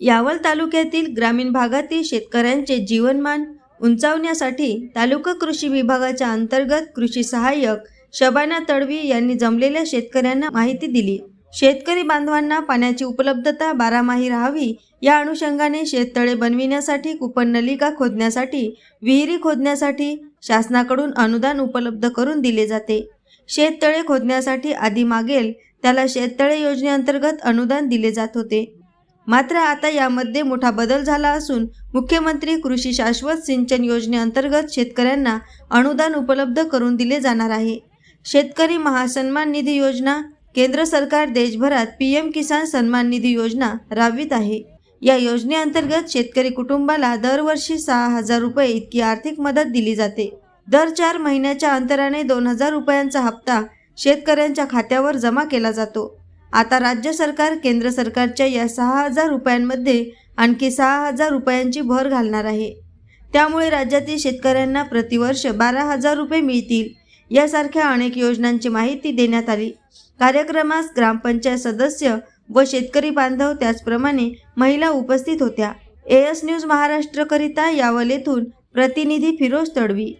यावल तालुक्यातील ग्रामीण भागातील शेतकऱ्यांचे जीवनमान उंचावण्यासाठी तालुका कृषी विभागाच्या अंतर्गत कृषी सहाय्यक शबाना तडवी यांनी जमलेल्या शेतकऱ्यांना माहिती दिली. शेतकरी बांधवांना पाण्याची उपलब्धता बारामाही राहावी या अनुषंगाने शेततळे बनविण्यासाठी कुपननलिका खोदण्यासाठी विहिरी खोदण्यासाठी शासनाकडून अनुदान उपलब्ध करून दिले जाते. शेततळे खोदण्यासाठी आधी मागेल त्याला शेततळे योजनेअंतर्गत अनुदान दिले जात होते. मात्र आता यामध्ये मोठा बदल झाला असून मुख्यमंत्री कृषी शाश्वत सिंचन योजनेअंतर्गत शेतकऱ्यांना अनुदान उपलब्ध करून दिले जाणार आहे. शेतकरी महासन्मान निधी योजना केंद्र सरकार देशभरात पी एम किसान सन्मान निधी योजना राबवित आहे. या योजनेअंतर्गत शेतकरी कुटुंबाला दरवर्षी सहा हजार रुपये इतकी आर्थिक मदत दिली जाते. दर चार महिन्याच्या अंतराने दोन हजार रुपयांचा हप्ता शेतकऱ्यांच्या खात्यावर जमा केला जातो. आता राज्य सरकार केंद्र सरकारच्या या सहा हजार रुपयांमध्ये आणखी सहा हजार रुपयांची भर घालणार आहे. त्यामुळे राज्यातील शेतकऱ्यांना प्रतिवर्ष बारा हजार रुपये मिळतील यासारख्या अनेक योजनांची माहिती देण्यात आली. कार्यक्रमास ग्रामपंचायत सदस्य व शेतकरी बांधव त्याचप्रमाणे महिला उपस्थित होत्या. एएस न्यूज महाराष्ट्रकरिता यावल येथून प्रतिनिधी फिरोज तडवी.